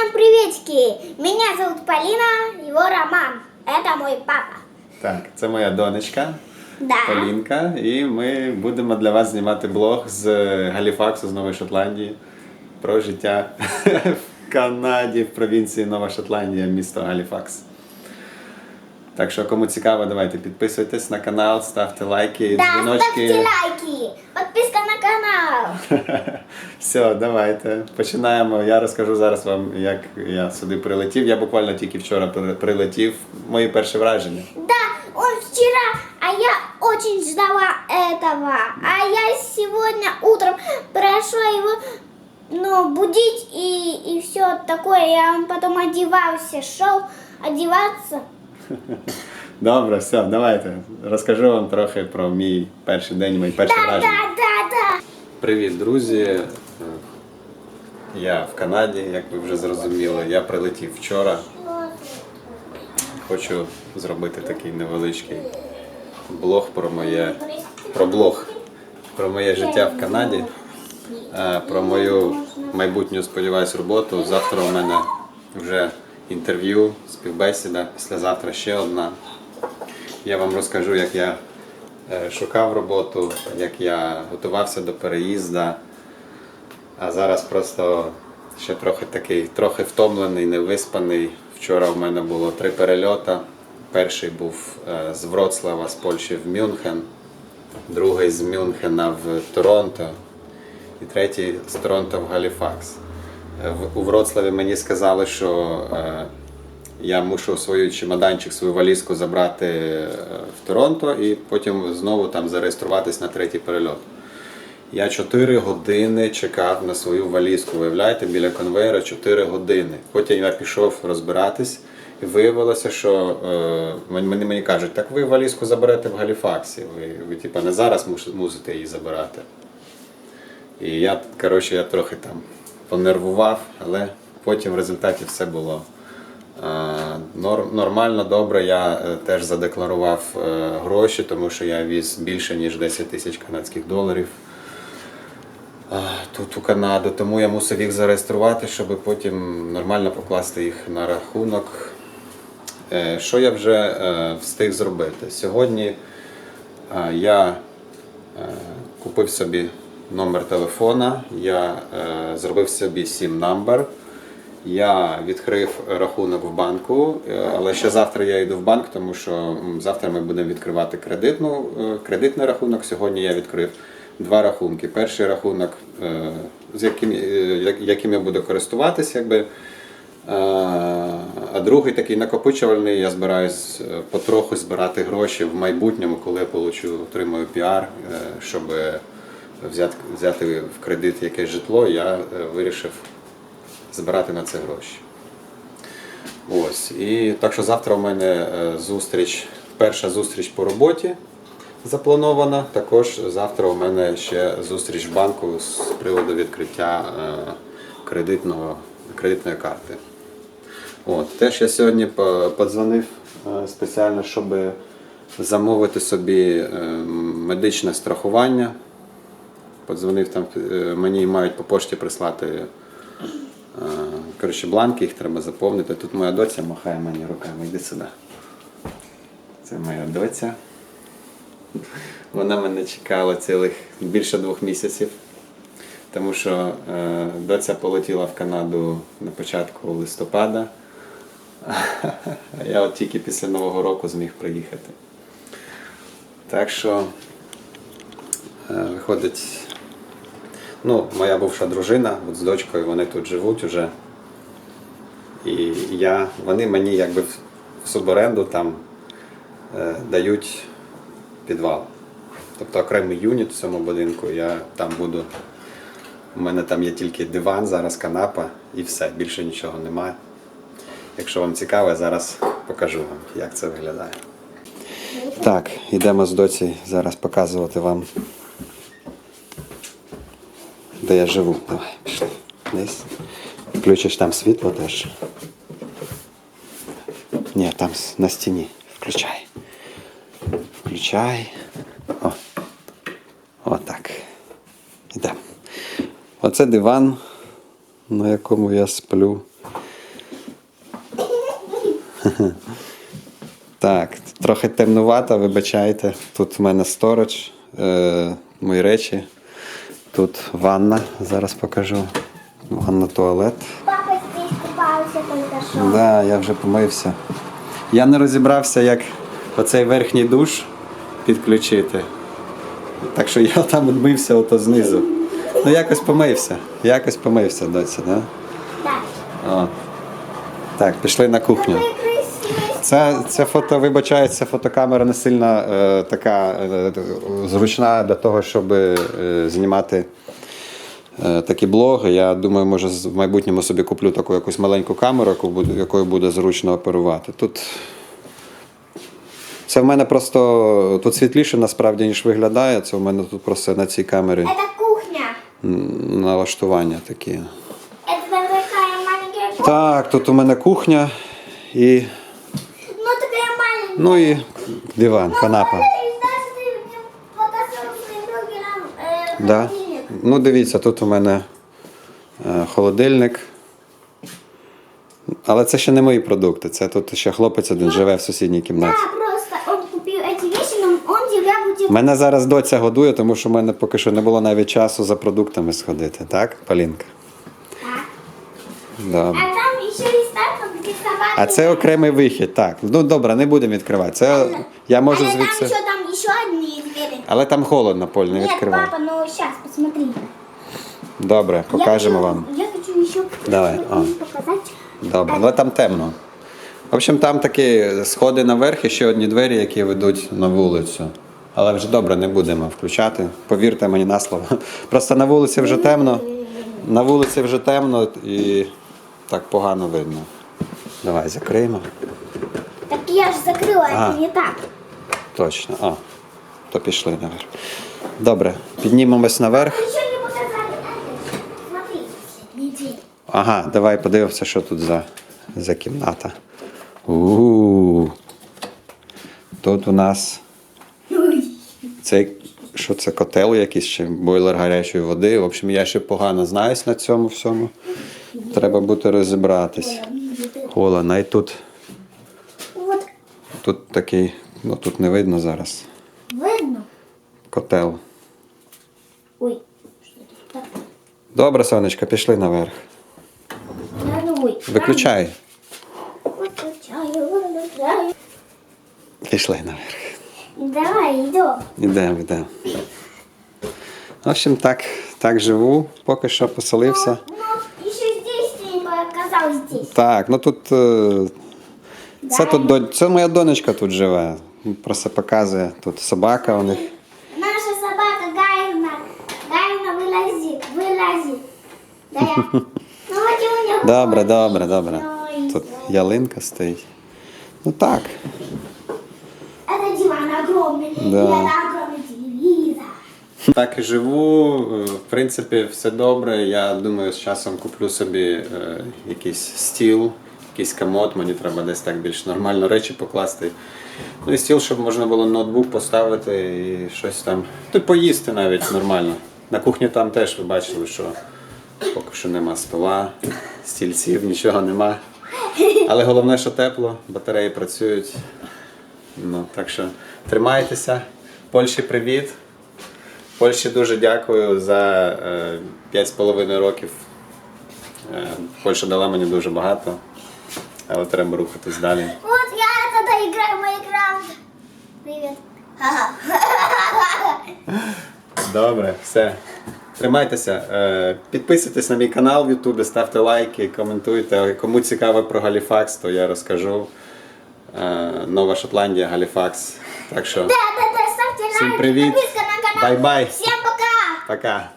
Всем приветики! Меня зовут Полина, его Роман. Это мой папа. Так, це моя донечка Да. Полінка, і ми будемо для вас знімати блог з Галіфаксу, з Нової Шотландії про життя в Канаді, в провінції Нова Шотландія, місто Галіфакс. Так що, кому цікаво, давайте підписуйтесь на канал, ставте лайки, Да, дзвіночки. ставьте лайки, подписка на канал. Все, давайте починаємо. Я розкажу зараз вам, як я сюди прилетів. Я буквально тільки вчора при- прилетів. Мої перші враження. Да, он вчера, а я очень ждала этого. А я сегодня утром прошла его ну, будить и, и все такое. Я он потом одевался, шел одеваться. Добре, все, давайте. Розкажу вам трохи про мій перший день, мої перші Да, враження. да, да, да. Привіт, друзі. Я в Канаді, як ви вже зрозуміли. Я прилетів вчора. Хочу зробити такий невеличкий блог про моє про блог про моє життя в Канаді, е, про мою майбутню, сподіваюсь, роботу. Завтра у мене вже інтерв'ю, співбесіда, післязавтра ще одна. Я вам розкажу, як я е, шукав роботу, як я готувався до переїзду. А зараз просто ще трохи такий, трохи втомлений, невиспаний. Вчора в мене було три перельоти. Перший був е, з Вроцлава, з Польщі в Мюнхен, другий з Мюнхена в Торонто і третій з Торонто в Галіфакс. Е, У Вроцлаві мені сказали, що я мушу свою чемоданчик, свою валізку забрати е, в Торонто і потім знову там зареєструватись на третій перельот. Я 4 години чекав на свою валізку. Виявляєте, біля конвейера 4 години. Потім я пішов розбиратись, і виявилося, що е, мені, мені кажуть, так ви валізку заберете в Галіфаксі. Ви, ви типа, не зараз мусите її забирати. І я, коротше, я трохи там понервував, але потім в результаті все було нормально, добре. Я е, теж задекларував е, гроші, тому що я віз більше, ніж 10 тисяч канадських доларів тут у Канаду, тому я мусив їх зареєструвати, щоб потім нормально покласти їх на рахунок. Е, Що я вже е, встиг зробити? Сьогодні е, я е, купив собі номер телефона, я е, зробив собі SIM number. Я відкрив рахунок в банку, е, але ще завтра я йду в банк, тому що завтра ми будемо відкривати кредитну, е, кредитний рахунок. Сьогодні я відкрив два рахунки. Перший рахунок, е, з яким, яким я буду користуватись, якби. А другий такий накопичувальний, я збираюсь потроху збирати гроші в майбутньому, коли я получу, отримаю піар, щоб взяти, в кредит якесь житло, я вирішив збирати на це гроші. Ось. І так що завтра у мене е, зустріч, перша зустріч по роботі запланована. Також завтра у мене ще зустріч в банку з приводу відкриття е, кредитного, кредитної карти. От. Теж я сьогодні подзвонив е, спеціально, щоб замовити собі медичне страхування. Подзвонив там, мені мають по пошті прислати коротше, бланки, їх треба заповнити. Тут моя доця махає мені руками, йди сюди. Це моя доця. Вона мене чекала цілих більше двох місяців, тому що е, доця полетіла в Канаду на початку листопада, а я от тільки після Нового року зміг приїхати. Так що, е, виходить, ну, моя бувша дружина, от з дочкою вони тут живуть уже. І я, вони мені якби в суборенду там е, дають підвал. Тобто окремий юніт в цьому будинку, я там буду. У мене там є тільки диван, зараз канапа і все, більше нічого немає. Якщо вам цікаво, я зараз покажу вам, як це виглядає. Так, йдемо з доці зараз показувати вам, де я живу. Давай, пішли. Десь. Включиш там світло теж. Ні, там на стіні. Включай. Включай. О. Отак. Ідемо. Оце диван, на якому я сплю. Так, трохи темнувато, вибачайте. Тут в мене сторож, е, мої речі. Тут ванна, зараз покажу. Ванна туалет. Папа здесь только что. Да, я вже помився. Я не розібрався, як оцей верхній душ підключити. Так що я там мився ото знизу. Ну якось помився. Якось помився, доці, да? Да. О. Так, пішли на кухню. Какой красивый. Це, це фото, вибачається, фотокамера не сильно е, така е, зручна для того, щоб е, знімати е, такі блоги. Я думаю, може з- в майбутньому собі куплю таку якусь маленьку камеру, яку буде, якою буде зручно оперувати. Тут це в мене просто тут світліше насправді, ніж виглядає. Це в мене тут просто на цій камері Это кухня. м, налаштування такі. Это такая маленькая кухня. Так, тут у мене кухня і, Ну такая маленькая. ну і диван, канапа. Даже ты мне показал своим блогерам э, Да. холодильник. Ну, дивіться, тут у мене е, холодильник. Але це ще не мої продукти. Це тут ще хлопець один живе в сусідній кімнаті. Да, просто он купил эти вещи, но он тебя будет... Мене зараз доця годує, тому що в мене поки що не було навіть часу за продуктами сходити, так, Полінка? Так. Добре. А там еще есть так, где собака. а це окремий вихід, так. Ну добре, не будемо відкривати. Це я можу а там звідси. там еще одни двери. Але там холодно, Поль, не відкривай. папа, ну сейчас, посмотри. Добре, покажемо я хочу, вам. Я хочу еще Давай, а. вам. Добре, але там темно. В общем, там такі сходи наверх і ще одні двері, які ведуть на вулицю. Але вже добре, не будемо включати. Повірте мені на слово. Просто на вулиці вже темно. На вулиці вже темно і так погано видно. Давай закриємо. Так я же закрыла, А. это не так. Точно. А, то пішли наверх. Добре, піднімемось наверх. Ага, давай подивимося, що тут за, за кімната. У, -у, у Тут у нас цей, що це котел якийсь чи бойлер гарячої води. В общем, я ще погано знаюсь на цьому всьому. Треба буде розібратись. Холодно. І тут, Вот, тут такий, ну тут не видно зараз. видно? Котел. Ой. Что это? Так. Добре, сонечко, пішли наверх. Наверное, ой. Виключай. Выключаю, выключаю. Пішли наверх. Давай, идем. Ідемо, йдемо. В общем, так, так живу, поки що поселився. не показал здесь. Так, ну тут. е, Це, тут до- це моя донечка тут живе. Просто показує. Тут собака у них. Наша собака Гайна. Гайна, вылази, вылази. Да я. Ну, вот и у него. Добре, добре, добре. Ой, Тут ялинка стоїть. Ну так. Это диван огромный. Да. И это огромный телевизор. так і живу. е, В принципі, все добре. Я думаю, з часом куплю собі е, якийсь стіл, якийсь комод. Мені треба десь так більш нормально речі покласти. Ну і стіл, щоб можна було ноутбук поставити і щось там. Тут поїсти навіть нормально. На кухні там теж ви бачили, що поки що нема стола, стільців, нічого нема. Але головне, що тепло, батареї працюють. Ну, так що тримайтеся. Польщі привіт. Польщі дуже дякую за е, 5,5 років. Е, Польща дала мені дуже багато, але треба рухатись далі. Вот я тогда играю в Майнкрафт. Привет. Добре, все. Тримайтеся. Е, Підписуйтесь на мій канал в Ютубі, ставте лайки, коментуйте. Кому цікаво про Галіфакс, то я розкажу. Е, Нова Шотландія, Галіфакс. Так що Да, да, канал. Бай-бай. Всем пока. пока.